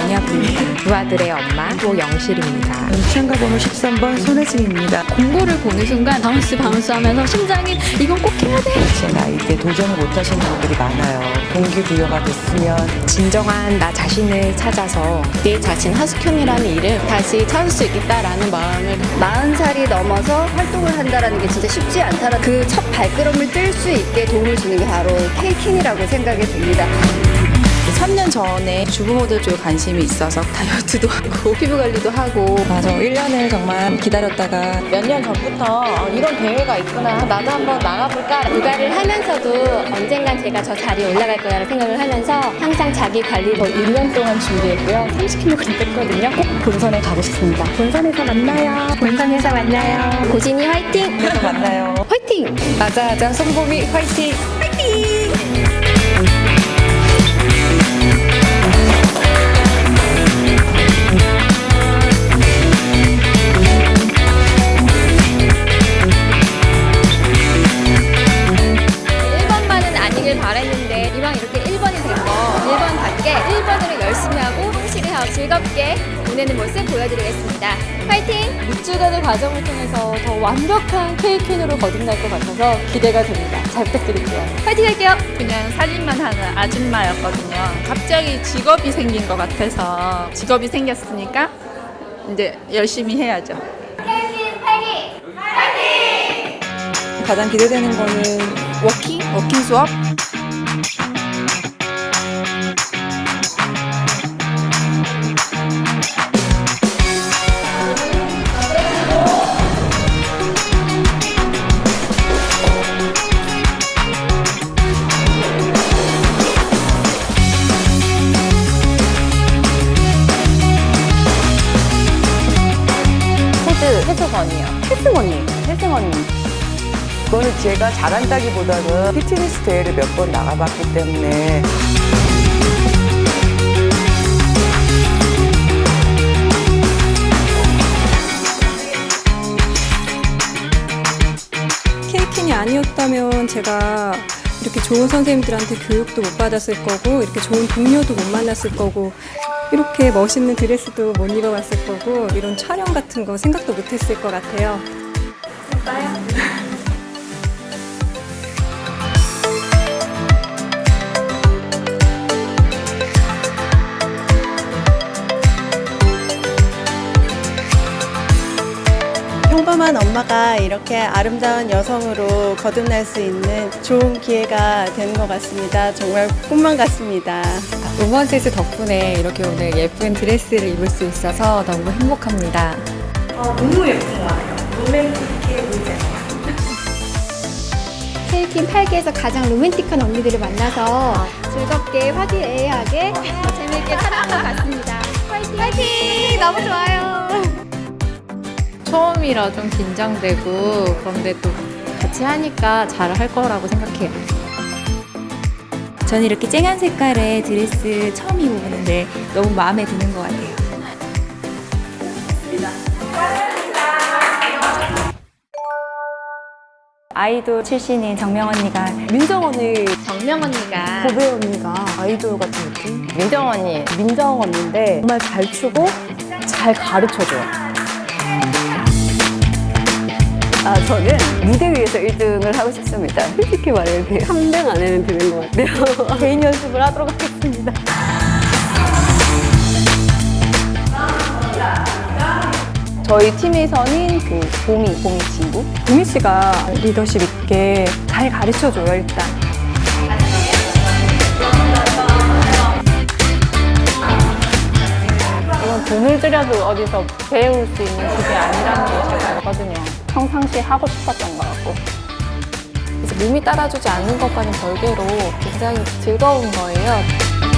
김원혁입니다. 두 아들의 엄마 고영실입니다. 참가 번호 13번 손혜진입니다. 공고를 보는 순간 바운스 바운스 하면서 심장이 이건 꼭 해야 돼. 제 나이 때 도전을 못 하시는 분들이 많아요. 동기부여가 됐으면 진정한 나 자신을 찾아서 내 자신 하숙형이라는 일을 다시 찾을 수 있겠다라는 마음을 40살이 넘어서 활동을 한다는 게 진짜 쉽지 않다는 그 첫 발걸음을 뗄수 있게 도움을 주는 게 바로 케이킨이라고 생각이 듭니다. 3년 전에 주부모들 쪽에 관심이 있어서 다이어트도 하고 피부 관리도 하고 맞아 1년을 정말 기다렸다가 몇 년 전부터 어, 이런 대회가 있구나. 나도 한번 나가볼까. 육아를 하면서도 언젠간 제가 저 자리에 올라갈 거라는 생각을 하면서 항상 자기 관리를 1년 동안 준비했고요. 30kg 뺐거든요. 꼭 본선에 가고 싶습니다. 본선에서 만나요. 본선에서 만나요. 고진이 화이팅! 또 만나요. 화이팅! 아자아자 성범이 화이팅! 일 즐겁게 보내는 모습 보여드리겠습니다. 화이팅! 6주간의 과정을 통해서 더 완벽한 케이킨으로 거듭날 것 같아서 기대가 됩니다. 잘 부탁드릴게요. 화이팅 할게요! 그냥 살림만 하는 아줌마였거든요. 갑자기 직업이 생긴 것 같아서 직업이 생겼으니까 이제 열심히 해야죠. 가장 기대되는 거는 워킹? 워킹 수업? 코드 해수건이요. 해승언니. 해승언니. 그거는 제가 잘한다기보다는 피트니스 대회를 몇 번 나가봤기 때문에 케이킨이 아니었다면 제가 이렇게 좋은 선생님들한테 교육도 못 받았을 거고 이렇게 좋은 동료도 못 만났을 거고 이렇게 멋있는 드레스도 못 입어봤을 거고 이런 촬영 같은 거 생각도 못 했을 것 같아요. 한 엄마가 이렇게 아름다운 여성으로 거듭날 수 있는 좋은 기회가 되는 것 같습니다. 정말 꿈만 같습니다. 우먼세스 덕분에 이렇게 오늘 예쁜 드레스를 입을 수 있어서 너무 행복합니다. 케이킨 8기에서 가장 로맨틱한 언니들을 만나서 즐겁게 화기애애하게 재미있게 촬영한 것 같습니다. 화이팅! 화이팅! 너무 좋아요. 처음이라 좀 긴장되고 그런데 또 같이 하니까 잘 할 거라고 생각해요. 저는 이렇게 쨍한 색깔의 드레스 처음 입어보는데 너무 마음에 드는 것 같아요. 아이돌 출신인 정명 언니가 민정 언니, 정명 언니가 고배 언니가 아이돌 같은 느낌? 민정 언니, 민정 언니인데 정말 잘 추고 잘 가르쳐줘요. 아, 저는 무대 위에서 1등을 하고 싶습니다. 솔직히 말해요. 3등 안에는 드는 것 같아요. 개인 연습을 하도록 하겠습니다. 저희 팀에서는 그 봄이, 봄이 친구. 보미 씨가 리더십 있게 잘 가르쳐줘요 일단. 이건 돈을 들여도 어디서 배울 수 있는 그게 아니라는 걸잘 알거든요. 평상시에 하고 싶었던 것 같고. 몸이 따라주지 않는 것과는 별개로 굉장히 즐거운 거예요.